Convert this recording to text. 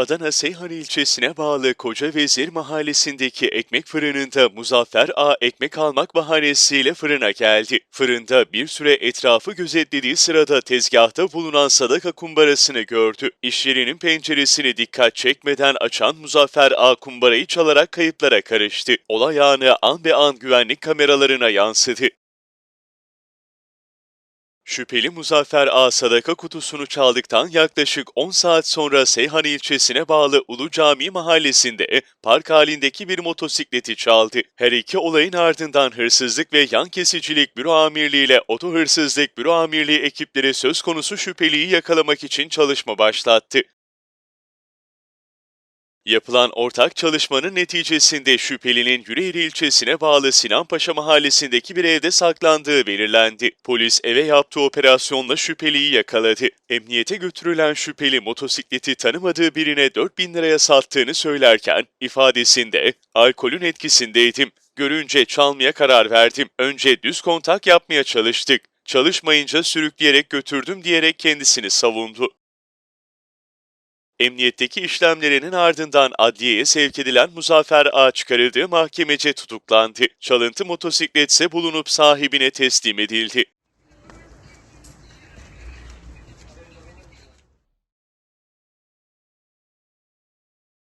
Adana Seyhan ilçesine bağlı Koca Vezir mahallesindeki ekmek fırınında Muzaffer A ekmek almak bahanesiyle fırına geldi. Fırında bir süre etrafı gözetlediği sırada tezgahta bulunan sadaka kumbarasını gördü. İş yerinin penceresini dikkat çekmeden açan Muzaffer A kumbarayı çalarak kayıplara karıştı. Olay anı an be an güvenlik kameralarına yansıdı. Şüpheli Muzaffer A sadaka kutusunu çaldıktan yaklaşık 10 saat sonra Seyhan ilçesine bağlı Ulu Cami mahallesinde park halindeki bir motosikleti çaldı. Her iki olayın ardından hırsızlık ve yan kesicilik büro amirliği ile oto hırsızlık büro amirliği ekipleri söz konusu şüpheliyi yakalamak için çalışma başlattı. Yapılan ortak çalışmanın neticesinde şüphelinin Yüreğir ilçesine bağlı Sinanpaşa mahallesindeki bir evde saklandığı belirlendi. Polis eve yaptığı operasyonla şüpheliyi yakaladı. Emniyete götürülen şüpheli motosikleti tanımadığı birine 4000 liraya sattığını söylerken ifadesinde alkolün etkisindeydim. Görünce çalmaya karar verdim. Önce düz kontak yapmaya çalıştık. Çalışmayınca sürükleyerek götürdüm diyerek kendisini savundu. Emniyetteki işlemlerinin ardından adliyeye sevk edilen Muzaffer A çıkarıldığı mahkemece tutuklandı. Çalıntı motosiklet ise bulunup sahibine teslim edildi.